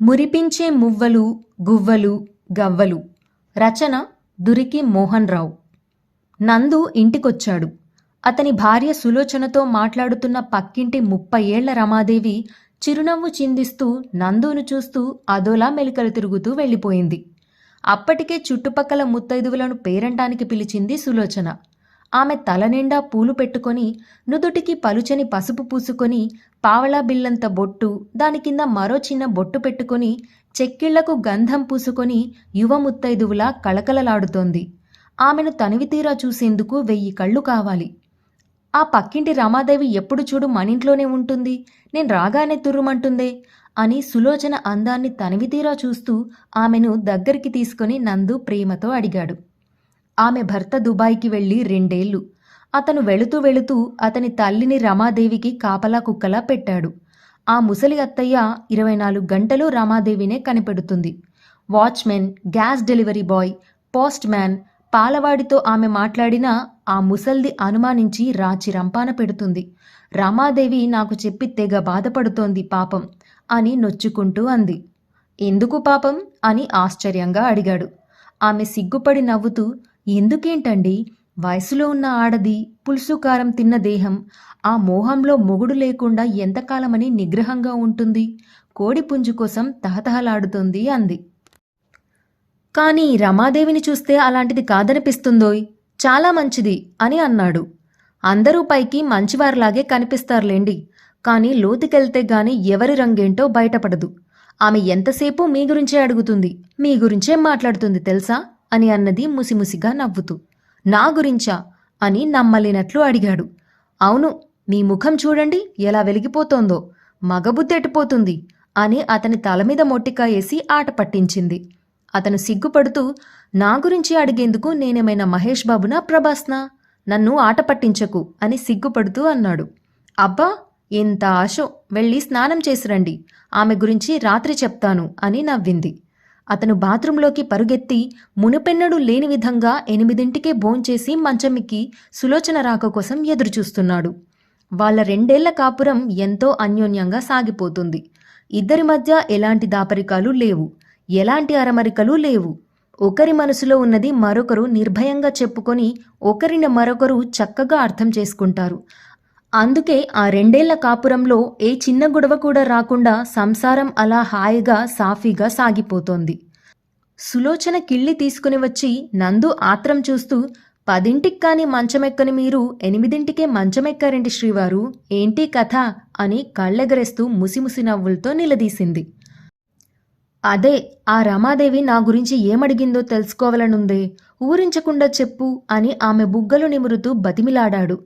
మురిపించే మువ్వలు గువ్వలు గవ్వలు. రచన దురికి మోహన్ రావు నందు ఇంటికొచ్చాడు. అతని భార్య సులోచనతో మాట్లాడుతున్న పక్కింటి ముప్పై ఏళ్ళ రమాదేవి చిరునవ్వు చిందిస్తూ నందును చూస్తూ అదోలా మెలికలు తిరుగుతూ వెళ్ళిపోయింది. అప్పటికే చుట్టుపక్కల ముత్తైదువులను పేరంటానికి పిలిచింది సులోచన. ఆమె తలనిండా పూలు పెట్టుకొని నుదుటికి పలుచని పసుపు పూసుకొని పావలా బిల్లంత బొట్టు దాని కింద మరో చిన్న బొట్టు పెట్టుకొని చెక్కిళ్ళకు గంధం పూసుకొని యువ ముత్తైదువులా కళకళలాడుతోంది. ఆమెను తనివితీరా చూసేందుకు వెయ్యి కళ్ళు కావాలి. ఆ పక్కింటి రమాదేవి ఎప్పుడు చూడు మనింట్లోనే ఉంటుంది. నేను రాగానే తుర్రుమంటుందే అని సులోచన అందాన్ని తనివితీరా చూస్తూ ఆమెను దగ్గరికి తీసుకొని నందు ప్రేమతో అడిగాడు. ఆమె భర్త దుబాయ్కి వెళ్ళి రెండేళ్ళు అతను వెళుతూ వెళుతూ అతని తల్లిని రమాదేవికి కాపలా కుక్కలా పెట్టాడు. ఆ ముసలి అత్తయ్య ఇరవై నాలుగు గంటలు రమాదేవినే కనిపెడుతుంది. Watchman gas delivery boy postman పాలవాడితో ఆమె మాట్లాడినా ఆ ముసల్ది అనుమానించి రాచి రంపాన పెడుతుంది. రమాదేవి నాకు చెప్పి తెగ బాధపడుతోంది పాపం అని నొచ్చుకుంటూ అంది. ఎందుకు పాపం అని ఆశ్చర్యంగా అడిగాడు. ఆమె సిగ్గుపడి నవ్వుతూ ఎందుకేంటండి? వయసులో ఉన్న ఆడది పులుసు కారం తిన్న దేహం ఆ మోహంలో మొగుడు లేకుండా ఎంతకాలమని నిగ్రహంగా ఉంటుంది? కోడి పుంజు కోసం తహతహలాడుతోంది అంది. కానీ రమాదేవిని చూస్తే అలాంటిది కాదనిపిస్తుందోయ్? చాలా మంచిది అని అన్నాడు. అందరూ పైకి మంచివారిలాగే కనిపిస్తారులేండి. కానీ లోతుకెళ్తే గాని ఎవరి రంగేంటో బయటపడదు. ఆమె ఎంతసేపు మీ గురించే అడుగుతుంది మీ గురించే మాట్లాడుతుంది తెలుసా? అని అన్నది ముసిముసిగా నవ్వుతూ. నా గురించా? అని నమ్మలేనట్లు అడిగాడు. అవును మీ ముఖం చూడండి ఎలా వెలిగిపోతోందో. మగబుద్ధి ఎట్టిపోతుంది అని అతని తల మీద మొట్టికాయేసి ఆట పట్టించింది. అతను సిగ్గుపడుతూ నా గురించి అడిగేందుకు నేనేమైనా మహేష్ బాబునా ప్రభాస్నా? నన్ను ఆట పట్టించకు అని సిగ్గుపడుతూ అన్నాడు. అబ్బా ఎంత ఆశో. వెళ్ళి స్నానం చేసిరండి. ఆమె గురించి రాత్రి చెప్తాను అని నవ్వింది. అతను బాత్రూంలోకి పరుగెత్తి మునుపెన్నడూ లేని విధంగా ఎనిమిదింటికే భోంచేసి మంచమిక్కి సులోచన రాక కోసం ఎదురుచూస్తున్నాడు. వాళ్ళ రెండేళ్ళ కాపురం ఎంతో అన్యోన్యంగా సాగిపోతుంది. ఇద్దరి మధ్య ఎలాంటి దాపరికాలు లేవు. ఎలాంటి అరమరికలు లేవు. ఒకరి మనసులో ఉన్నది మరొకరు నిర్భయంగా చెప్పుకొని ఒకరిని మరొకరు చక్కగా అర్థం చేసుకుంటారు. అందుకే ఆ రెండేళ్ళ కాపురంలో ఏ చిన్న గొడవ కూడా రాకుండా సంసారం అలా హాయిగా సాఫీగా సాగిపోతోంది. సులోచన కిళ్ళి తీసుకుని వచ్చి నందు ఆత్రం చూస్తూ పదింటికి కాని మంచమెక్కని మీరు ఎనిమిదింటికే మంచమెక్కారేంటి శ్రీవారు? ఏంటి కథ? అని కళ్ళెగరేస్తూ ముసిముసి నవ్వులతో నిలదీసింది. అదే ఆ రమాదేవి నా గురించి ఏమడిగిందో తెలుసుకోవాలనుందే. ఊరించకుండా చెప్పు అని ఆమె బుగ్గలు నిమురుతూ బతిమిలాడాడు.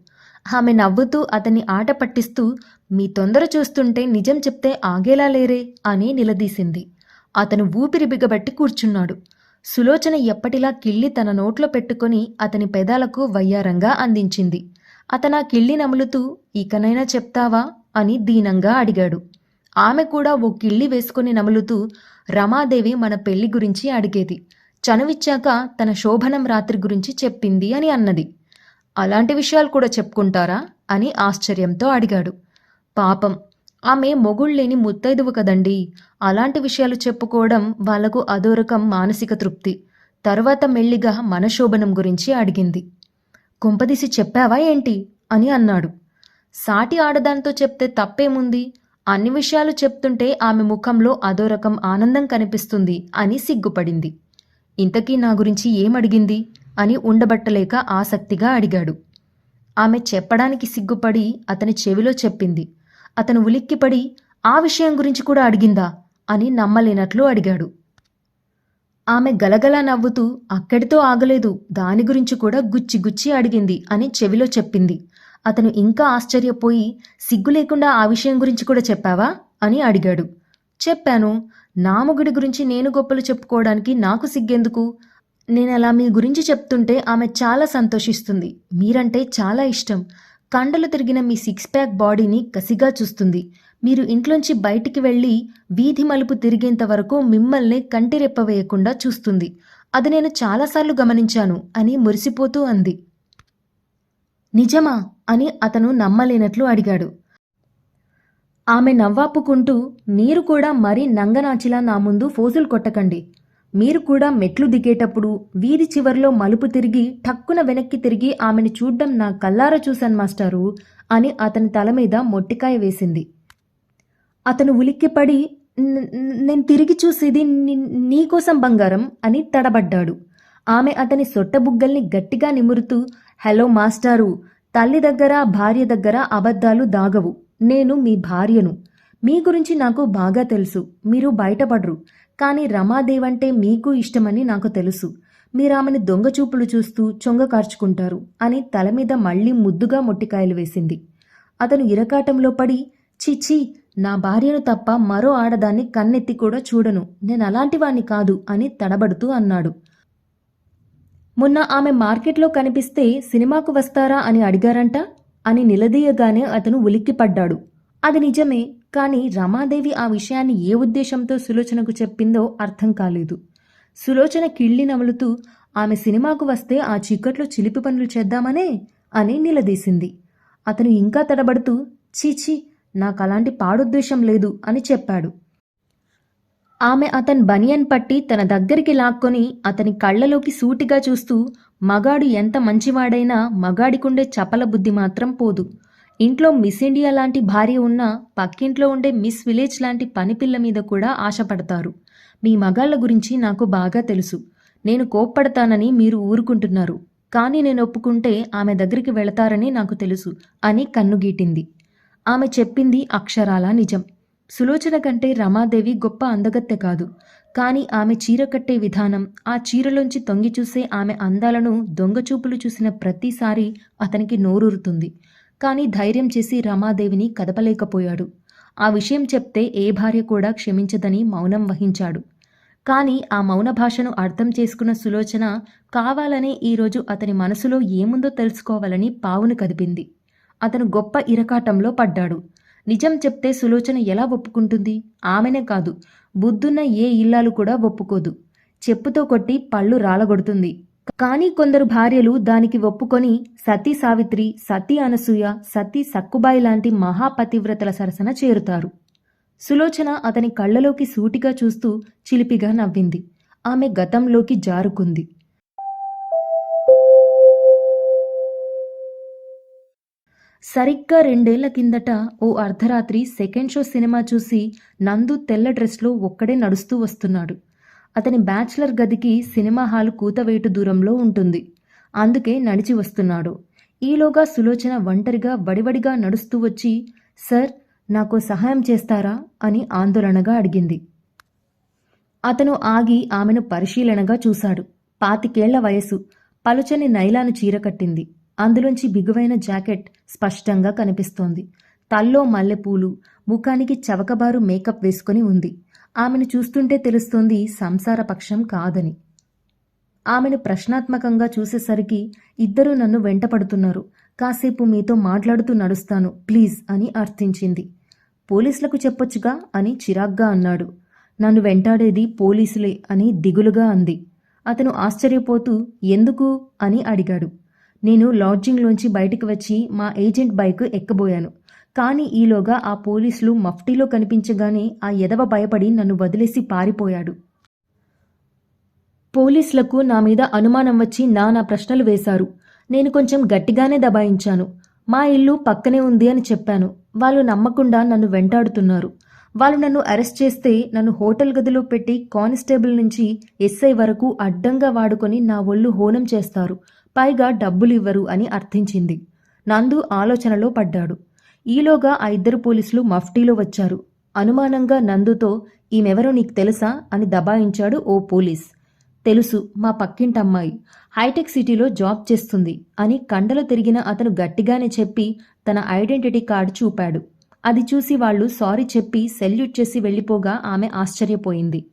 ఆమె నవ్వుతూ అతన్ని ఆట పట్టిస్తూ మీ తొందర చూస్తుంటే నిజం చెప్తే ఆగేలా లేరే అని నిలదీసింది. అతను ఊపిరి బిగబట్టి కూర్చున్నాడు. సులోచన ఎప్పటిలా కిళ్ళి తన నోట్లో పెట్టుకొని అతని పెదాలకు వయ్యారంగా అందించింది. అతను ఆ కిళ్ళి నములుతూ ఇకనైనా చెప్తావా? అని దీనంగా అడిగాడు. ఆమె కూడా ఓ కిళ్ళి వేసుకుని నములుతూ రమాదేవి మన పెళ్ళి గురించి అడిగేది. చనువిచ్చాక తన శోభనం రాత్రి గురించి చెప్పింది అని అన్నది. అలాంటి విషయాలు కూడా చెప్పుకుంటారా? అని ఆశ్చర్యంతో అడిగాడు. పాపం ఆమె మొగుళ్ళేని ముత్తైదువు కదండి. అలాంటి విషయాలు చెప్పుకోవడం వాళ్ళకు అదోరకం మానసిక తృప్తి. తర్వాత మెల్లిగా మన శోభనం గురించి అడిగింది. కుంపదీసి చెప్పావా ఏంటి? అని అన్నాడు. సాటి ఆడదానితో చెప్తే తప్పేముంది? అన్ని విషయాలు చెప్తుంటే ఆమె ముఖంలో అదో రకం ఆనందం కనిపిస్తుంది అని సిగ్గుపడింది. ఇంతకీ నా గురించి ఏమడిగింది? అని ఉండబట్టలేక ఆసక్తిగా అడిగాడు. ఆమె చెప్పడానికి సిగ్గుపడి అతని చెవిలో చెప్పింది. అతను ఉలిక్కిపడి ఆ విషయం గురించి కూడా అడిగిందా? అని నమ్మలేనట్లు అడిగాడు. ఆమె గలగలా నవ్వుతూ అక్కడితో ఆగలేదు దాని గురించి కూడా గుచ్చి గుచ్చి అడిగింది అని చెవిలో చెప్పింది. అతను ఇంకా ఆశ్చర్యపోయి సిగ్గు లేకుండా ఆ విషయం గురించి కూడా చెప్పావా? అని అడిగాడు. చెప్పాను. నా మొగుడి గురించి నేను గొప్పలు చెప్పుకోవడానికి నాకు సిగ్గెందుకు? నేను అలా మీ గురించి చెప్తుంటే ఆమె చాలా సంతోషిస్తుంది. మీరంటే చాలా ఇష్టం. కండలు తిరిగిన మీ సిక్స్ ప్యాక్ బాడీని కసిగా చూస్తుంది. మీరు ఇంట్లోంచి బయటికి వెళ్ళి వీధి మలుపు తిరిగేంత వరకు మిమ్మల్ని కంటిరెప్ప వేయకుండా చూస్తుంది. అది నేను చాలాసార్లు గమనించాను అని మురిసిపోతూ అంది. నిజమా? అని అతను నమ్మలేనట్లు అడిగాడు. ఆమె నవ్వాపుకుంటూ మీరు కూడా మరీ నంగనాచిలా నా ముందు ఫోజులు కొట్టకండి. మీరు కూడా మెట్లు దిగేటప్పుడు వీధి చివర్లో మలుపు తిరిగి ఠక్కున వెనక్కి తిరిగి ఆమెను చూడ్డం నా కల్లారా చూశాను మాస్టారు అని అతని తల మీద మొట్టికాయ వేసింది. అతను ఉలిక్కిపడి నేను తిరిగి చూసేది నీ- నీకోసం బంగారం అని తడబడ్డాడు. ఆమె అతని సొట్టబుగ్గల్ని గట్టిగా నిమురుతూ హలో మాస్టారు తల్లి దగ్గర భార్య దగ్గర అబద్ధాలు దాగవు. నేను మీ భార్యను. మీ గురించి నాకు బాగా తెలుసు. మీరు బయటపడరు. కానీ రమాదేవంటే మీకు ఇష్టమని నాకు తెలుసు. మీరు ఆమెను దొంగ చూపులు చూస్తూ చొంగ కార్చుకుంటారు అని తల మీద మళ్ళీ ముద్దుగా మొట్టికాయలు వేసింది. అతను ఇరకాటంలో పడి చిచ్చి నా భార్యను తప్ప మరో ఆడదాన్ని కన్నెత్తి కూడా చూడను. నేను అలాంటి వాణ్ణి కాదు అని తడబడుతూ అన్నాడు. మొన్న ఆమె మార్కెట్లో కనిపిస్తే సినిమాకు వస్తారా అని అడిగారంట అని నిలదీయగానే అతను ఉలిక్కిపడ్డాడు. అది నిజమే కానీ రమాదేవి ఆ విషయాన్ని ఏ ఉద్దేశంతో సులోచనకు చెప్పిందో అర్థం కాలేదు. సులోచన కిళ్ళి నవలుతూ ఆమె సినిమాకు వస్తే ఆ చీకట్లో చిలిపి పనులు చేద్దామనే? అని నిలదీసింది. అతను ఇంకా తడబడుతూ చీచీ నాకు అలాంటి పాడుద్దేశం లేదు అని చెప్పాడు. ఆమె అతని బనియన్ పట్టి తన దగ్గరికి లాక్కొని అతని కళ్ళలోకి సూటిగా చూస్తూ మగాడు ఎంత మంచివాడైనా మగాడికుండే చపల బుద్ధి మాత్రం పోదు. ఇంట్లో మిస్ ఇండియా లాంటి భార్య ఉన్నా పక్కింట్లో ఉండే మిస్ విలేజ్ లాంటి పనిపిల్ల మీద కూడా ఆశపడతారు. మీ మగాళ్ళ గురించి నాకు బాగా తెలుసు. నేను కోప్పడతానని మీరు ఊరుకుంటున్నారు. కానీ నేను ఒప్పుకుంటే ఆమె దగ్గరికి వెళతారని నాకు తెలుసు అని కన్నుగీటింది. ఆమె చెప్పింది అక్షరాలా నిజం. సులోచన కంటే రమాదేవి గొప్ప అందగత్తె కాదు. కానీ ఆమె చీర కట్టే విధానం ఆ చీరలోంచి తొంగి చూసే ఆమె అందాలను దొంగచూపులు చూసిన ప్రతిసారి అతనికి నోరూరుతుంది. కానీ ధైర్యం చేసి రమాదేవిని కదపలేకపోయాడు. ఆ విషయం చెప్తే ఏ భార్య కూడా క్షమించదని మౌనం వహించాడు. కానీ ఆ మౌన భాషను అర్థం చేసుకున్న సులోచన కావాలనే ఈరోజు అతని మనసులో ఏముందో తెలుసుకోవాలని పావును కదిపింది. అతను గొప్ప ఇరకాటంలో పడ్డాడు. నిజం చెప్తే సులోచన ఎలా ఒప్పుకుంటుంది? ఆమెనే కాదు. బుద్ధున్న ఏ ఇల్లాలు కూడా ఒప్పుకోదు. చెప్పుతో కొట్టి పళ్ళు రాలగొడుతుంది. కానీ కొందరు భార్యలు దానికి ఒప్పుకొని సతీ సావిత్రి సతీ అనసూయ సతీ సక్కుబాయి లాంటి మహాపతివ్రతల సరసన చేరుతారు. సులోచన అతని కళ్ళలోకి సూటిగా చూస్తూ చిలిపిగా నవ్వింది. ఆమె గతంలోకి జారుకుంది. సరిగ్గా రెండేళ్ళ కిందట ఓ అర్ధరాత్రి సెకండ్ షో సినిమా చూసి నందు తెల్ల డ్రెస్లో ఒక్కడే నడుస్తూ వస్తున్నాడు. అతని బ్యాచ్లర్ గదికి సినిమా హాల్ కూతవేటు దూరంలో ఉంటుంది. అందుకే నడిచి వస్తున్నాడు. ఈలోగా సులోచన ఒంటరిగా వడివడిగా నడుస్తూ వచ్చి సార్ నాకు సహాయం చేస్తారా? అని ఆందోళనగా అడిగింది. అతను ఆగి ఆమెను పరిశీలనగా చూశాడు. పాతికేళ్ళ వయసు పలుచని నైలాను చీర కట్టింది. అందులోంచి బిగువైన జాకెట్ స్పష్టంగా కనిపిస్తోంది. తల్లో మల్లెపూలు ముఖానికి చవకబారు మేకప్ వేసుకొని ఉంది. ఆమెను చూస్తుంటే తెలుస్తోంది సంసారపక్షం కాదని. ఆమెను ప్రశ్నాత్మకంగా చూసేసరికి ఇద్దరూ నన్ను వెంటపడుతున్నారు. కాసేపు మీతో మాట్లాడుతూ నడుస్తాను ప్లీజ్ అని అర్థించింది. పోలీసులకు చెప్పొచ్చుగా అని చిరాగ్గా అన్నాడు. నన్ను వెంటాడేది పోలీసులే అని దిగులుగా అంది. అతను ఆశ్చర్యపోతూ ఎందుకు? అని అడిగాడు. నేను లాడ్జింగ్లోంచి బయటికి వచ్చి మా ఏజెంట్ బైక్ ఎక్కబోయాను. కానీ ఈలోగా ఆ పోలీసులు మఫ్టీలో కనిపించగానే ఆ ఎదవ భయపడి నన్ను వదిలేసి పారిపోయాడు. పోలీసులకు నా మీద అనుమానం వచ్చి నానా ప్రశ్నలు వేశారు. నేను కొంచెం గట్టిగానే దబాయించాను. మా ఇల్లు పక్కనే ఉంది అని చెప్పాను. వాళ్ళు నమ్మకుండా నన్ను వెంటాడుతున్నారు. వాళ్ళు నన్ను అరెస్ట్ చేస్తే నన్ను హోటల్ గదిలో పెట్టి కానిస్టేబుల్ నుంచి ఎస్ఐ వరకు అడ్డంగా వాడుకొని నా ఒళ్ళు హోనం చేస్తారు. పైగా డబ్బులు ఇవ్వరు అని అర్థించింది. నందు ఆలోచనలో పడ్డాడు. ఈలోగా ఆ ఇద్దరు పోలీసులు మఫ్టీలో వచ్చారు. అనుమానంగా నందుతో ఈమెవరో నీకు తెలుసా? అని దబాయించాడు ఓ పోలీస్. తెలుసు మా పక్కింటమ్మాయి. హైటెక్ సిటీలో జాబ్ చేస్తుంది అని కండలు తిరిగిన అతను గట్టిగానే చెప్పి తన ఐడెంటిటీ కార్డు చూపాడు. అది చూసి వాళ్ళు సారీ చెప్పి సెల్యూట్ చేసి వెళ్ళిపోగా ఆమె ఆశ్చర్యపోయింది.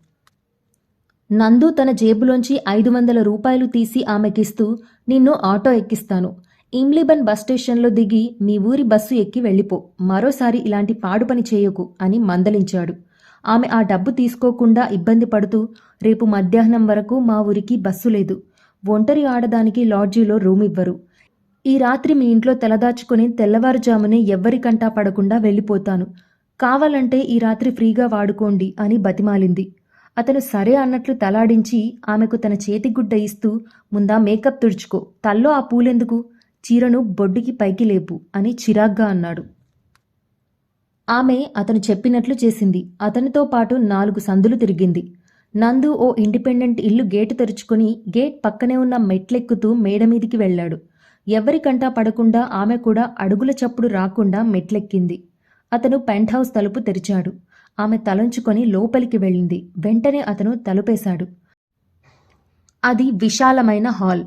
నందు తన జేబులోంచి ఐదు వందల రూపాయలు తీసి ఆమెకిస్తూ నిన్ను ఆటో ఎక్కిస్తాను. ఇమ్లీబన్ బస్ స్టేషన్లో దిగి మీ ఊరి బస్సు ఎక్కి వెళ్ళిపో. మరోసారి ఇలాంటి పాడు పని చేయకు అని మందలించాడు. ఆమె ఆ డబ్బు తీసుకోకుండా ఇబ్బంది పడుతూ రేపు మధ్యాహ్నం వరకు మా ఊరికి బస్సు లేదు. ఒంటరి ఆడదానికి లాడ్జీలో రూమ్ ఇవ్వరు. ఈ రాత్రి మీ ఇంట్లో తలదాచుకుని తెల్లవారుజామునే ఎవ్వరికంటా పడకుండా వెళ్ళిపోతాను. కావాలంటే ఈ రాత్రి ఫ్రీగా వాడుకోండి అని బతిమాలింది. అతను సరే అన్నట్లు తలాడించి ఆమెకు తన చేతిగుడ్డ ఇస్తూ ముందా మేకప్ తుడుచుకో. తల్లో ఆ పూలెందుకు? చీరను బొడ్డుకి పైకి లేపు అని చిరాగ్గా అన్నాడు. ఆమె అతను చెప్పినట్లు చేసింది. అతనితో పాటు నాలుగు సందులు తిరిగింది. నందు ఓ ఇండిపెండెంట్ ఇల్లు గేటు తెరుచుకుని గేట్ పక్కనే ఉన్న మెట్లెక్కుతూ మేడ మీదికి వెళ్ళాడు. ఎవరికంటా పడకుండా ఆమె కూడా అడుగుల చప్పుడు రాకుండా మెట్లెక్కింది. అతను పెంట్ హౌస్ తలుపు తెరిచాడు. ఆమె తలంచుకొని లోపలికి వెళ్ళింది. వెంటనే అతను తలుపేశాడు. అది విశాలమైన హాల్.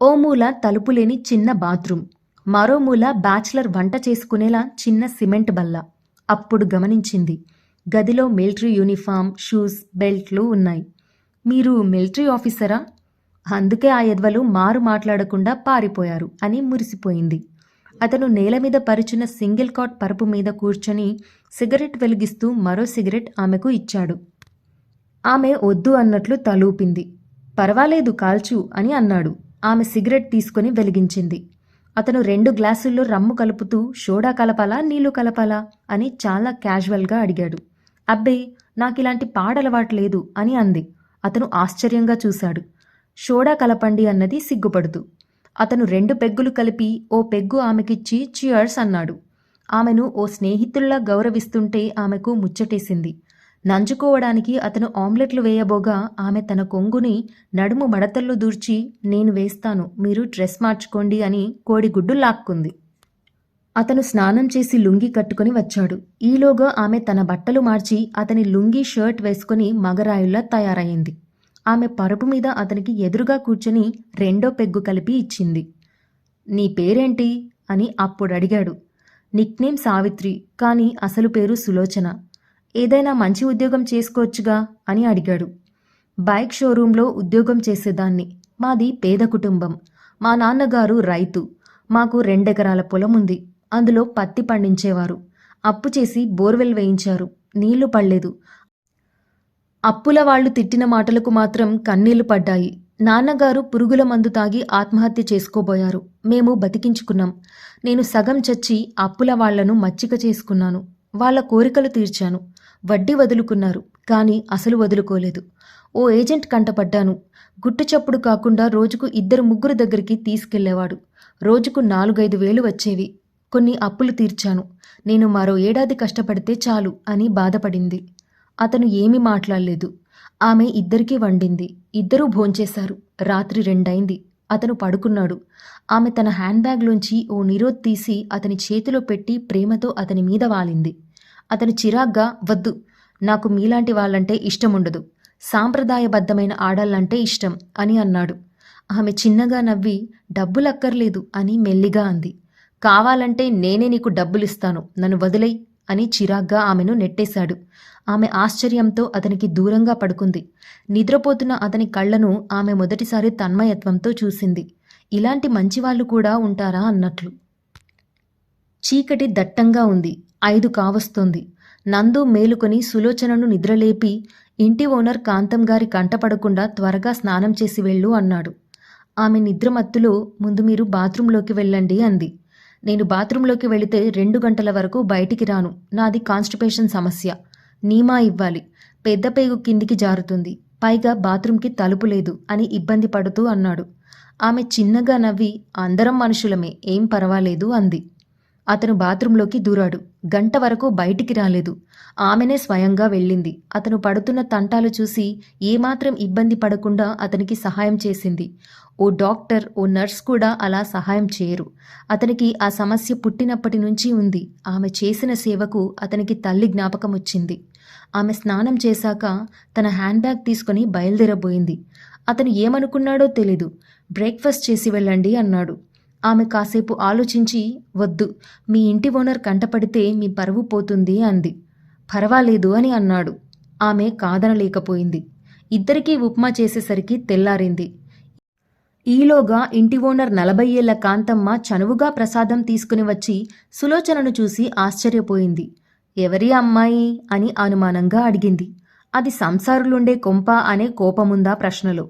ఓ మూల తలుపులేని చిన్న బాత్రూమ్ మరో మూల బ్యాచిలర్ వంట చేసుకునేలా చిన్న సిమెంట్ బల్ల. అప్పుడు గమనించింది గదిలో మిలిటరీ యూనిఫామ్ షూస్ బెల్ట్లు ఉన్నాయి. మీరు మిలిటరీ ఆఫీసరా? అందుకే ఆ ఎద్వలు మారు మాట్లాడకుండా పారిపోయారు అని మురిసిపోయింది. అతను నేల మీద పరుచున్న సింగిల్ కాట్ పరుపు మీద కూర్చొని సిగరెట్ వెలిగిస్తూ మరో సిగరెట్ ఆమెకు ఇచ్చాడు. ఆమె వద్దు అన్నట్లు తలూపింది. పర్వాలేదు కాల్చు అని అన్నాడు. ఆమె సిగరెట్ తీసుకొని వెలిగించింది. అతను రెండు గ్లాసుల్లో రమ్ము కలుపుతూ సోడా కలపాలా? నీళ్ళు కలపాలా? అని చాలా క్యాజువల్గా అడిగాడు. అబ్బే నాకిలాంటి పాడలవాటు లేదు అని అంది. అతను ఆశ్చర్యంగా చూశాడు. సోడా కలపండి అన్నది సిగ్గుపడుతూ. అతను రెండు పెగ్గులు కలిపి ఓ పెగ్గు ఆమెకిచ్చి చియర్స్ అన్నాడు. ఆమెను ఓ స్నేహితుల్లా గౌరవిస్తుంటే ఆమెకు ముచ్చటేసింది. నంచుకోవడానికి అతను ఆమ్లెట్లు వేయబోగా ఆమె తన కొంగుని నడుము మడతల్లో దూర్చి నేను వేస్తాను మీరు డ్రెస్ మార్చుకోండి అని కోడిగుడ్డు లాక్కుంది. అతను స్నానం చేసి లుంగి కట్టుకొని వచ్చాడు. ఈలోగా ఆమె తన బట్టలు మార్చి అతని లుంగి షర్ట్ వేసుకుని మగరాయుల్లా తయారయ్యింది. ఆమె పరుపు మీద అతనికి ఎదురుగా కూర్చొని రెండో పెగ్గు కలిపి ఇచ్చింది. నీ పేరేంటి? అని అప్పుడు అడిగాడు నిక్నేమ్ సావిత్రి కానీ అసలు పేరు సులోచన. ఏదైనా మంచి ఉద్యోగం చేసుకోవచ్చుగా అని అడిగాడు. బైక్ షోరూంలో ఉద్యోగం చేసేదాన్ని. మాది పేద కుటుంబం. మా నాన్నగారు రైతు. మాకు రెండెకరాల పొలం ఉంది. అందులో పత్తి పండించేవారు. అప్పు చేసి బోర్వెల్ వేయించారు. నీళ్ళు పడలేదు. అప్పుల వాళ్ళు తిట్టిన మాటలకు మాత్రం కన్నీళ్ళు పడ్డాయి. నాన్నగారు పురుగుల మందు తాగి ఆత్మహత్య చేసుకోబోయారు. మేము బతికించుకున్నాం. నేను సగం చచ్చి అప్పుల వాళ్ళను మచ్చిక చేసుకున్నాను. వాళ్ళ కోరికలు తీర్చాను. వడ్డీ వదులుకున్నారు కానీ అసలు వదులుకోలేదు. ఓ ఏజెంట్ కంటపడ్డాను. గుట్టు చప్పుడు కాకుండా రోజుకు ఇద్దరు ముగ్గురు దగ్గరికి తీసుకెళ్ళేవాడు. రోజుకు నాలుగైదు వేలు వచ్చేవి. కొన్ని అప్పులు తీర్చాను. నేను మరో ఏడాది కష్టపడితే చాలు అని బాధపడింది. అతను ఏమీ మాట్లాడలేదు. ఆమె ఇద్దరికీ వండింది. ఇద్దరూ భోంచేశారు. రాత్రి రెండైంది. అతను పడుకున్నాడు. ఆమె తన హ్యాండ్ బ్యాగ్లోంచి ఓ నిరోధ్ తీసి అతని చేతిలో పెట్టి ప్రేమతో అతని మీద వాలింది. అతను చిరాగ్గా వద్దు నాకు మీలాంటి వాళ్ళంటే ఇష్టముండదు. సాంప్రదాయబద్ధమైన ఆడాలంటే ఇష్టం అని అన్నాడు. ఆమె చిన్నగా నవ్వి డబ్బులక్కర్లేదు అని మెల్లిగా అంది. కావాలంటే నేనే నీకు డబ్బులిస్తాను నన్ను వదిలై అని చిరాగ్గా ఆమెను నెట్టేశాడు. ఆమె ఆశ్చర్యంతో అతనికి దూరంగా పడుకుంది. నిద్రపోతున్న అతని కళ్ళను ఆమె మొదటిసారి తన్మయత్వంతో చూసింది. ఇలాంటి మంచివాళ్ళు కూడా ఉంటారా? అన్నట్లు. చీకటి దట్టంగా ఉంది. ఐదు కావస్తోంది. నందు మేలుకొని సులోచనను నిద్రలేపి ఇంటి ఓనర్ కాంతం గారి కంటపడకుండా త్వరగా స్నానం చేసి వెళ్ళు అన్నాడు. ఆమె నిద్రమత్తులో ముందు మీరు బాత్రూంలోకి వెళ్ళండి అంది. నేను బాత్రూంలోకి వెళితే రెండు గంటల వరకు బయటికి రాను. నాది కాన్స్టిపేషన్ సమస్య. నీమా ఇవ్వాలి. పెద్ద పేగు కిందికి జారుతుంది. పైగా బాత్రూంకి తలుపు లేదు అని ఇబ్బంది పడుతూ అన్నాడు. ఆమె చిన్నగా నవ్వి అందరం మనుషులమే ఏం పర్వాలేదు అంది. అతను బాత్రూంలోకి దూరాడు. గంట వరకు బయటికి రాలేదు. ఆమెనే స్వయంగా వెళ్ళింది. అతను పడుతున్న తంటాలు చూసి ఏమాత్రం ఇబ్బంది పడకుండా అతనికి సహాయం చేసింది. ఓ డాక్టర్ ఓ నర్స్ కూడా అలా సహాయం చేయరు. అతనికి ఆ సమస్య పుట్టినప్పటి నుంచి ఉంది. ఆమె చేసిన సేవకు అతనికి తల్లి జ్ఞాపకం వచ్చింది. ఆమె స్నానం చేశాక తన హ్యాండ్ బ్యాగ్ తీసుకుని బయలుదేరబోయింది. అతను ఏమనుకున్నాడో తెలీదు. బ్రేక్ఫాస్ట్ చేసి వెళ్ళండి అన్నాడు. ఆమె కాసేపు ఆలోచించి వద్దు మీ ఇంటి ఓనర్ కంటపడితే మీ పరువు పోతుంది అంది. పర్వాలేదు అని అన్నాడు. ఆమె కాదనలేకపోయింది. ఇద్దరికీ ఉప్మా చేసేసరికి తెల్లారింది. ఈలోగా ఇంటి ఓనర్ నలభై ఏళ్ళ కాంతమ్మ చనువుగా ప్రసాదం తీసుకుని వచ్చి సులోచనను చూసి ఆశ్చర్యపోయింది. ఎవరి అమ్మాయి? అని అనుమానంగా అడిగింది. అది సంసారులుండే కొంప అనే కోపముందా ప్రశ్నలో.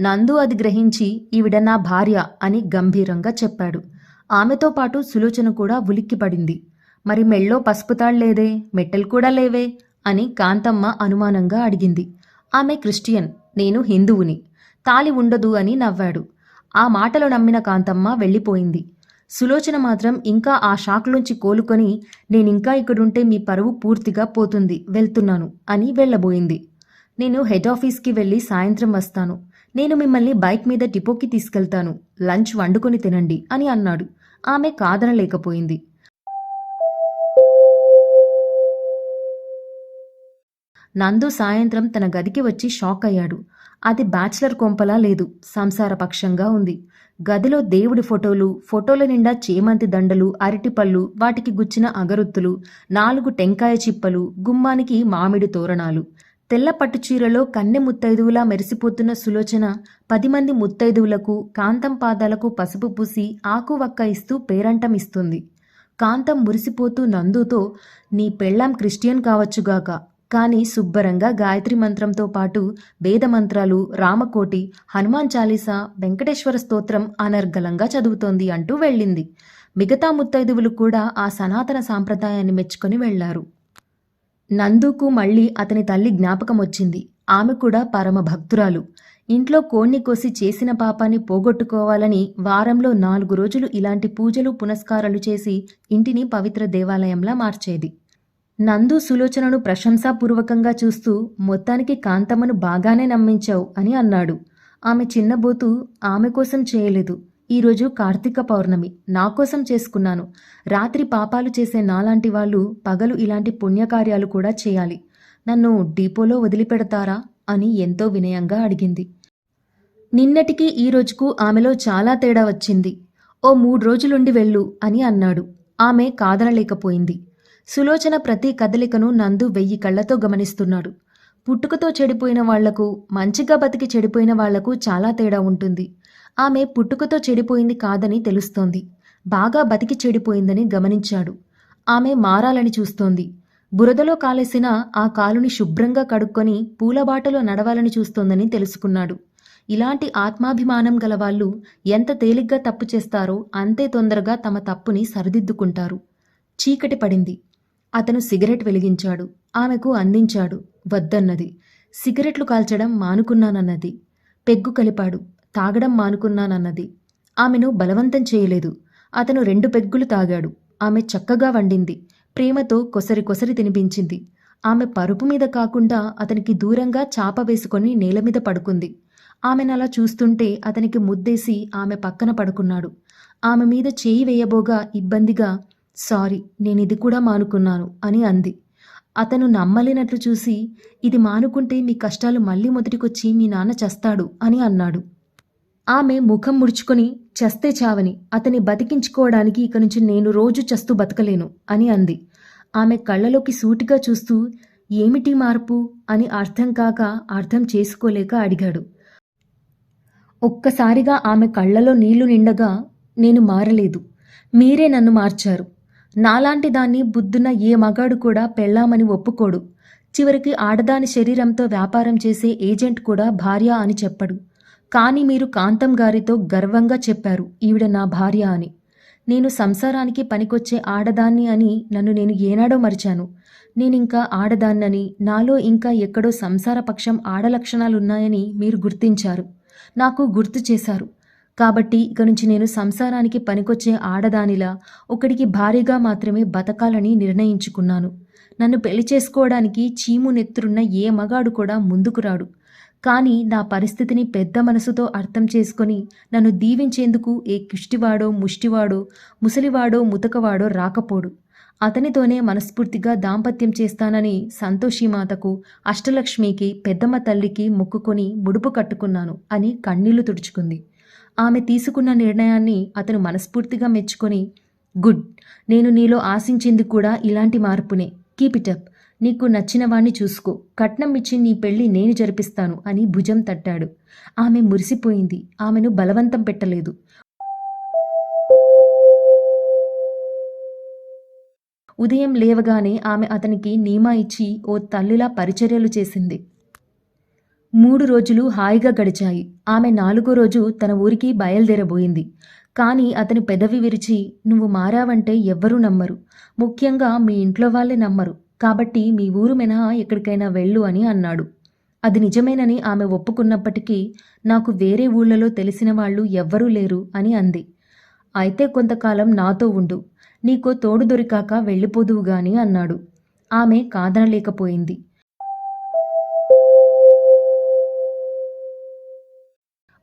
నందు అది గ్రహించి ఈవిడ నా భార్య అని గంభీరంగా చెప్పాడు. ఆమెతో పాటు సులోచన కూడా ఉలిక్కిపడింది మరి మెళ్ళో పసుపు మెట్టలు లేదే? కూడా లేవే అని కాంతమ్మ అనుమానంగా అడిగింది. ఆమె క్రిస్టియన్ నేను హిందువుని. తాలి ఉండదు అని నవ్వాడు. ఆ మాటలు నమ్మిన కాంతమ్మ వెళ్ళిపోయింది. సులోచన మాత్రం ఇంకా ఆ షాక్లోంచి కోలుకొని నేనింకా ఇక్కడుంటే మీ పరువు పూర్తిగా పోతుంది వెళ్తున్నాను అని వెళ్ళబోయింది. నేను హెడ్ ఆఫీస్కి వెళ్ళి సాయంత్రం వస్తాను. నేను మిమ్మల్ని బైక్ మీద డిపోకి తీసుకెళ్తాను. లంచ్ వండుకొని తినండి అని అన్నాడు. ఆమె కాదనలేకపోయింది నందు సాయంత్రం తన గదికి వచ్చి షాక్ అయ్యాడు. అది బ్యాచిలర్ కొంపలా లేదు. సంసారపక్షంగా ఉంది. గదిలో దేవుడి ఫోటోలు ఫోటోల నిండా చేమంతి దండలు అరటిపళ్ళు వాటికి గుచ్చిన అగరొత్తులు నాలుగు టెంకాయ చిప్పలు గుమ్మానికి మామిడి తోరణాలు. తెల్ల పట్టు చీరలో కన్నె ముత్తైదువులా మెరిసిపోతున్న సులోచన పది మంది ముత్తైదువులకు కాంతం పాదాలకు పసుపు పూసి ఆకు వక్క ఇస్తూ పేరంటం ఇస్తుంది కాంతం మురిసిపోతూ నందుతో నీ పెళ్ళాం క్రిస్టియన్ కావచ్చుగాక. కానీ శుభ్రంగా గాయత్రి మంత్రంతో పాటు వేదమంత్రాలు రామకోటి హనుమాన్ చాలీసా వెంకటేశ్వర స్తోత్రం అనర్గళంగా చదువుతోంది అంటూ వెళ్ళింది. మిగతా ముత్తైదువులు కూడా ఆ సనాతన సాంప్రదాయాన్ని మెచ్చుకొని వెళ్ళారు. నందుకు మళ్ళీ అతని తల్లి జ్ఞాపకం వచ్చింది ఆమె కూడా పరమ భక్తురాలు. ఇంట్లో కోణ్ణి కోసి చేసిన పాపాన్ని పోగొట్టుకోవాలని వారంలో నాలుగు రోజులు ఇలాంటి పూజలు పునస్కారాలు చేసి ఇంటిని పవిత్ర దేవాలయంలా మార్చేది. నందు సులోచనను ప్రశంసాపూర్వకంగా చూస్తూ మొత్తానికి కాంతమ్మను బాగానే నమ్మించావు అని అన్నాడు. ఆమె చిన్నబోతు ఆమె కోసం చేయలేదు. ఈరోజు కార్తీక పౌర్ణమి. నా కోసం చేసుకున్నాను. రాత్రి పాపాలు చేసే నాలాంటి వాళ్ళు పగలు ఇలాంటి పుణ్యకార్యాలు కూడా చేయాలి. నన్ను డీపోలో వదిలిపెడతారా? అని ఎంతో వినయంగా అడిగింది. నిన్నటికి ఈ రోజుకు ఆమెలో చాలా తేడా వచ్చింది. ఓ మూడు రోజులుండి వెళ్ళు అని అన్నాడు. ఆమె కాదనలేకపోయింది. సులోచన ప్రతి కదలికను నందు వెయ్యి కళ్ళతో గమనిస్తున్నాడు. పుట్టుకతో చెడిపోయిన వాళ్ళకు మంచిగా బతికి చెడిపోయిన వాళ్ళకు చాలా తేడా ఉంటుంది. ఆమె పుట్టుకతో చెడిపోయింది కాదని తెలుస్తోంది. బాగా బతికి చెడిపోయిందని గమనించాడు. ఆమె మారాలని చూస్తోంది. బురదలో కాలేసిన ఆ కాలుని శుభ్రంగా కడుక్కొని పూలబాటలో నడవాలని చూస్తోందని తెలుసుకున్నాడు. ఇలాంటి ఆత్మాభిమానం గల వాళ్ళు ఎంత తేలిగ్గా తప్పు చేస్తారో అంతే తొందరగా తమ తప్పుని సరిదిద్దుకుంటారు. చీకటి పడింది. అతను సిగరెట్ వెలిగించాడు. ఆమెకు అందించాడు. వద్దన్నది. సిగరెట్లు కాల్చడం మానుకున్నానన్నది. పెగ్గు కలిపాడు. తాగడం మానుకున్నానన్నది. ఆమెను బలవంతం చేయలేదు. అతను రెండు పెగ్గులు తాగాడు. ఆమె చక్కగా వండింది. ప్రేమతో కొసరి కొసరి తినిపించింది. ఆమె పరుపు మీద కాకుండా అతనికి దూరంగా చాప వేసుకొని నేల మీద పడుకుంది. ఆమెనలా చూస్తుంటే అతనికి ముద్దేసి ఆమె పక్కన పడుకున్నాడు. ఆమె మీద చేయి వేయబోగా ఇబ్బందిగా సారీ నేను ఇది కూడా మానుకున్నాను అని అంది. అతను నమ్మలేనట్లు చూసి ఇది మానుకుంటే మీ కష్టాలు మళ్ళీ మొదటికొచ్చి మీ నాన్న చస్తాడు అని అన్నాడు. ఆమె ముఖం ముడుచుకొని చస్తే చావని అతని బతికించుకోవడానికి ఇక నుంచి నేను రోజు చస్తూ బతకలేను అని అంది. ఆమె కళ్ళలోకి సూటిగా చూస్తూ ఏమిటి మార్పు? అని అర్థం కాక అర్థం చేసుకోలేక అడిగాడు. ఒక్కసారిగా ఆమె కళ్ళలో నీళ్ళు నిండగా నేను మారలేదు. మీరే నన్ను మార్చారు. నాలాంటి దాన్ని బుద్ధున ఏ మగాడు కూడా పెళ్ళామని ఒప్పుకోడు. చివరికి ఆడదాని శరీరంతో వ్యాపారం చేసే ఏజెంట్ కూడా భార్య అని చెప్పడు. కానీ మీరు కాంతం గారితో గర్వంగా చెప్పారు ఈవిడ నా భార్య అని. నేను సంసారానికి పనికొచ్చే ఆడదాన్ని అని నన్ను నేను ఏనాడో మరిచాను. నేనింకా ఆడదాన్నని నాలో ఇంకా ఎక్కడో సంసారపక్షం ఆడలక్షణాలున్నాయని మీరు గుర్తించారు. నాకు గుర్తు చేశారు. కాబట్టి ఇక నుంచి నేను సంసారానికి పనికొచ్చే ఆడదానిలా ఒకడికి భారీగా మాత్రమే బతకాలని నిర్ణయించుకున్నాను. నన్ను పెళ్ళి చేసుకోవడానికి చీము నెత్తురున్న ఏ మగాడు కూడా ముందుకు రాడు. కానీ నా పరిస్థితిని పెద్ద మనసుతో అర్థం చేసుకొని నన్ను దీవించేందుకు ఏ కిష్టివాడో ముష్టివాడో ముసలివాడో ముతకవాడో రాకపోడు. అతనితోనే మనస్ఫూర్తిగా దాంపత్యం చేస్తానని సంతోషిమాతకు అష్టలక్ష్మికి పెద్దమ్మ తల్లికి మొక్కుకొని ముడుపు కట్టుకున్నాను అని కన్నీళ్ళు తుడుచుకుంది. ఆమె తీసుకున్న నిర్ణయాన్ని అతను మనస్ఫూర్తిగా మెచ్చుకొని గుడ్ నేను నీలో ఆశించింది కూడా ఇలాంటి మార్పునే. Keep it up. నీకు నచ్చినవాణ్ణి చూసుకో. కట్నం ఇచ్చి నీ పెళ్ళి నేను జరిపిస్తాను అని భుజం తట్టాడు. ఆమె మురిసిపోయింది. ఆమెను బలవంతం పెట్టలేదు. ఉదయం లేవగానే ఆమె అతనికి నీమా ఇచ్చి ఓ తల్లిలా పరిచర్యలు చేసింది. మూడు రోజులు హాయిగా గడిచాయి. ఆమె నాలుగో రోజు తన ఊరికి బయలుదేరబోయింది. కానీ అతని పెదవి విరిచి నువ్వు మారావంటే ఎవ్వరూ నమ్మరు. ముఖ్యంగా మీ ఇంట్లో వాళ్ళే నమ్మరు. కాబట్టి మీ ఊరు మినహా ఎక్కడికైనా వెళ్ళు అని అన్నాడు. అది నిజమేనని ఆమె ఒప్పుకున్నప్పటికీ నాకు వేరే ఊళ్ళలో తెలిసిన వాళ్ళు ఎవ్వరూ లేరు అని అంది. అయితే కొంతకాలం నాతో ఉండు. నీకో తోడు దొరికాక వెళ్ళిపోదువు గాని అన్నాడు. ఆమె కాదనలేకపోయింది.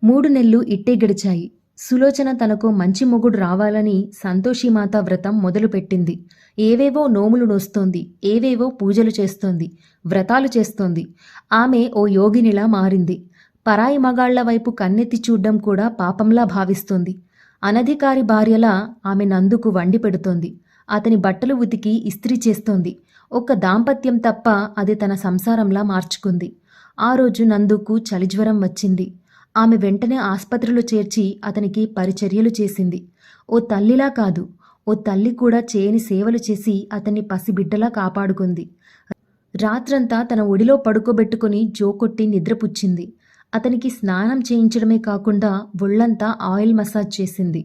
మూడు నెలలు ఇట్టే గడిచాయి. సులోచన తనకు మంచి మొగుడు రావాలని సంతోషిమాత వ్రతం మొదలుపెట్టింది. ఏవేవో నోములు నోస్తోంది ఏవేవో పూజలు చేస్తోంది వ్రతాలు చేస్తోంది. ఆమె ఓ యోగినిలా మారింది. పరాయి మగాళ్ళ వైపు కన్నెత్తి చూడ్డం కూడా పాపంలా భావిస్తోంది. అనధికారి భార్యలా ఆమె నందుకు వండి పెడుతోంది. అతని బట్టలు ఉతికి ఇస్త్రీ చేస్తోంది. ఒక్క దాంపత్యం తప్ప అది తన సంసారంలా మార్చుకుంది. ఆ రోజు నందుకు చలిజ్వరం వచ్చింది. ఆమె వెంటనే ఆసుపత్రిలో చేర్చి అతనికి పరిచర్యలు చేసింది. ఓ తల్లిలా కాదు ఓ తల్లి కూడా చేయని సేవలు చేసి అతన్ని పసిబిడ్డలా కాపాడుకుంది. రాత్రంతా తన ఒడిలో పడుకోబెట్టుకుని జోకొట్టి నిద్రపుచ్చింది. అతనికి స్నానం చేయించడమే కాకుండా ఒళ్ళంతా ఆయిల్ మసాజ్ చేసింది.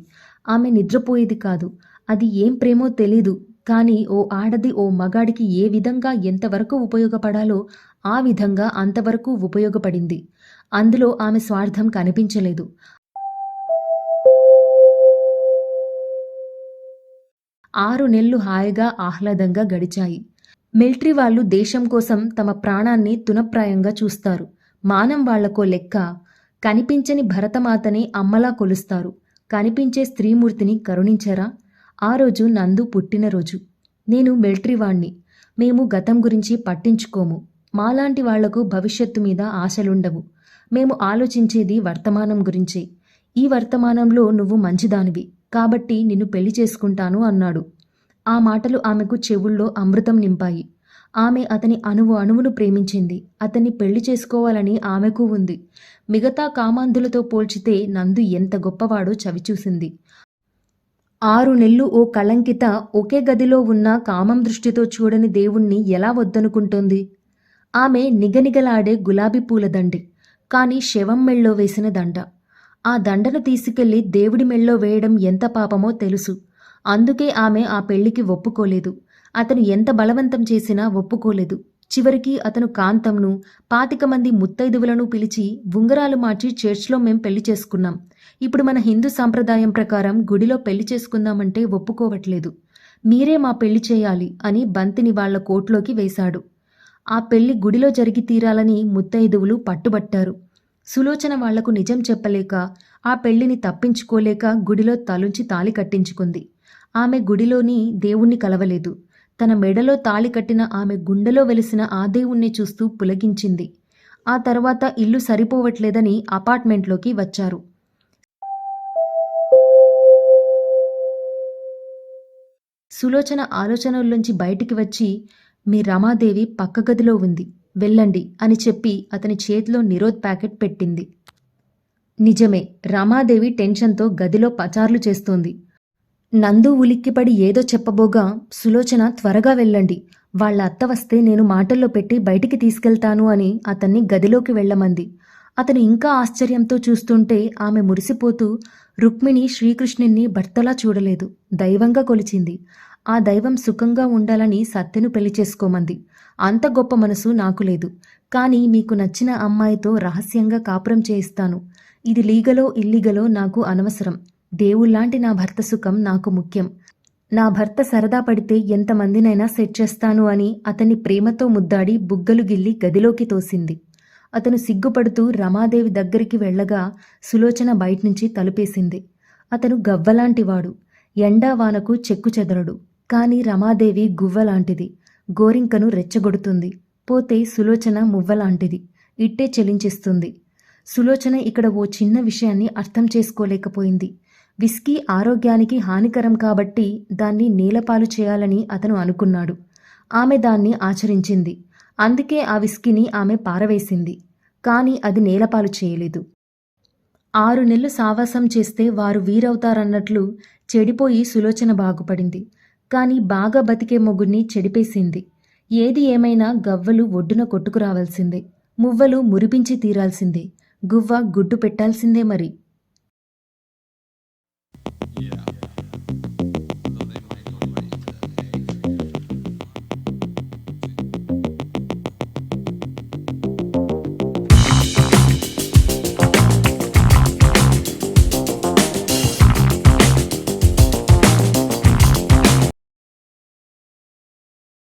ఆమె నిద్రపోయేది కాదు అది ఏం ప్రేమో తెలీదు. కానీ ఓ ఆడది ఓ మగాడికి ఏ విధంగా ఎంతవరకు ఉపయోగపడాలో ఆ విధంగా అంతవరకు ఉపయోగపడింది. అందులో ఆమె స్వార్థం కనిపించలేదు. ఆరు నెలలు హాయిగా ఆహ్లాదంగా గడిచాయి. మిలిటరీ వాళ్ళు దేశం కోసం తమ ప్రాణాన్ని తునప్రాయంగా చూస్తారు. మానం వాళ్ళకో లెక్క కనిపించని భరతమాతని అమ్మలా కొలుస్తారు. కనిపించే స్త్రీమూర్తిని కరుణించరా? ఆ రోజు నందు పుట్టినరోజు నేను మిలిటరీవాణ్ణి. మేము గతం గురించి పట్టించుకోము. మాలాంటి వాళ్ళకు భవిష్యత్తు మీద ఆశలుండవు. మేము ఆలోచించేది వర్తమానం గురించే. ఈ వర్తమానంలో నువ్వు మంచిదానివి. కాబట్టి నిన్ను పెళ్ళి చేసుకుంటాను అన్నాడు. ఆ మాటలు ఆమెకు చెవుల్లో అమృతం నింపాయి. ఆమె అతని అణువు అణువును ప్రేమించింది. అతన్ని పెళ్ళి చేసుకోవాలని ఆమెకు ఉంది. మిగతా కామాంధులతో పోల్చితే నందు ఎంత గొప్పవాడో చవిచూసింది. ఆరు నెల్లు ఓ కళంకిత ఒకే గదిలో ఉన్న కామం దృష్టితో చూడని దేవుణ్ణి ఎలా వద్దనుకుంటోంది? ఆమె నిగనిగలాడే గులాబీ పూల కాని కానీ శవం మెళ్ళో వేసిన దండ. ఆ దండను తీసుకెళ్ళి దేవుడి మెళ్ళో వేయడం ఎంత పాపమో తెలుసు. అందుకే ఆమె ఆ పెళ్ళికి ఒప్పుకోలేదు. అతను ఎంత బలవంతం చేసినా ఒప్పుకోలేదు. చివరికి అతను కాంతంను పాతిక మంది ముత్తైదువులను పిలిచి ఉంగరాలు మార్చి చర్చ్లో మేం పెళ్ళి చేసుకున్నాం. ఇప్పుడు మన హిందూ సాంప్రదాయం ప్రకారం గుడిలో పెళ్ళి చేసుకుందామంటే ఒప్పుకోవట్లేదు. మీరే మా పెళ్ళి చేయాలి అని బంతిని వాళ్ళ కోట్లోకి వేశాడు. ఆ పెళ్ళి గుడిలో జరిగి తీరాలని ముత్తైదువులు పట్టుబట్టారు. సులోచన వాళ్ళకు నిజం చెప్పలేక ఆ పెళ్ళిని తప్పించుకోలేక గుడిలో తలుంచి తాలి కట్టించుకుంది. ఆమె గుడిలోని దేవుణ్ణి కలవలేదు. తన మెడలో తాళి కట్టిన ఆమె గుండెలో వెలిసిన ఆ దేవుణ్ణి చూస్తూ పులగించింది. ఆ తర్వాత ఇల్లు సరిపోవట్లేదని అపార్ట్మెంట్లోకి వచ్చారు. సులోచన ఆలోచనల్లోంచి బయటికి వచ్చి మీ రమాదేవి పక్క గదిలో ఉంది వెళ్ళండి అని చెప్పి అతని చేతిలో నిరోధ్ ప్యాకెట్ పెట్టింది. నిజమే రమాదేవి టెన్షన్తో గదిలో పచార్లు చేస్తోంది. నందు ఉలిక్కిపడి ఏదో చెప్పబోగా సులోచన త్వరగా వెళ్ళండి. వాళ్ళ అత్త వస్తే నేను మాటల్లో పెట్టి బయటికి తీసుకెళ్తాను అని అతన్ని గదిలోకి వెళ్ళమంది. అతను ఇంకా ఆశ్చర్యంతో చూస్తుంటే ఆమె మురిసిపోతూ రుక్మిణి శ్రీకృష్ణుణ్ణి భర్తలా చూడలేదు. దైవంగా కొలిచింది. ఆ దైవం సుఖంగా ఉండాలని సత్యను పెళ్ళి చేసుకోమంది. అంత గొప్ప మనసు నాకు లేదు. కానీ మీకు నచ్చిన అమ్మాయితో రహస్యంగా కాపురం చేయిస్తాను. ఇది లీగలో ఇల్లీగలో నాకు అనవసరం. దేవుళ్ళాంటి నా భర్త సుఖం నాకు ముఖ్యం. నా భర్త సరదా పడితే ఎంతమందినైనా సెట్ చేస్తాను అని అతన్ని ప్రేమతో ముద్దాడి బుగ్గలు గిల్లి గదిలోకి తోసింది. అతను సిగ్గుపడుతూ రమాదేవి దగ్గరికి వెళ్ళగా సులోచన బయట్నుంచి తలుపేసింది. అతను గవ్వలాంటివాడు. ఎండా వానకు చెక్కు చెదరడు. కాని రమాదేవి గువ్వలాంటిది. గోరింకను రెచ్చగొడుతుంది. పోతే సులోచన మువ్వలాంటిది. ఇట్టే చెలించిస్తుంది. సులోచన ఇక్కడ ఓ చిన్న విషయాన్ని అర్థం చేసుకోలేకపోయింది. విస్కీ ఆరోగ్యానికి హానికరం కాబట్టి దాన్ని నీలపాలు చేయాలని అతను అనుకున్నాడు. ఆమె దాన్ని ఆచరించింది. అందుకే ఆ విస్కీని ఆమె పారవేసింది. కానీ అది నేలపాలు చేయలేదు. ఆరు నెలలు సావాసం చేస్తే వారు వీరవుతారన్నట్లు చెడిపోయి సులోచన బాగుపడింది. కానీ బాగా బతికే మొగుడిని చెడిపేసింది. ఏది ఏమైనా గవ్వలు ఒడ్డున కొట్టుకురావాల్సిందే. మువ్వలు మురిపించి తీరాల్సిందే. గువ్వ గుడ్డు పెట్టాల్సిందే మరి.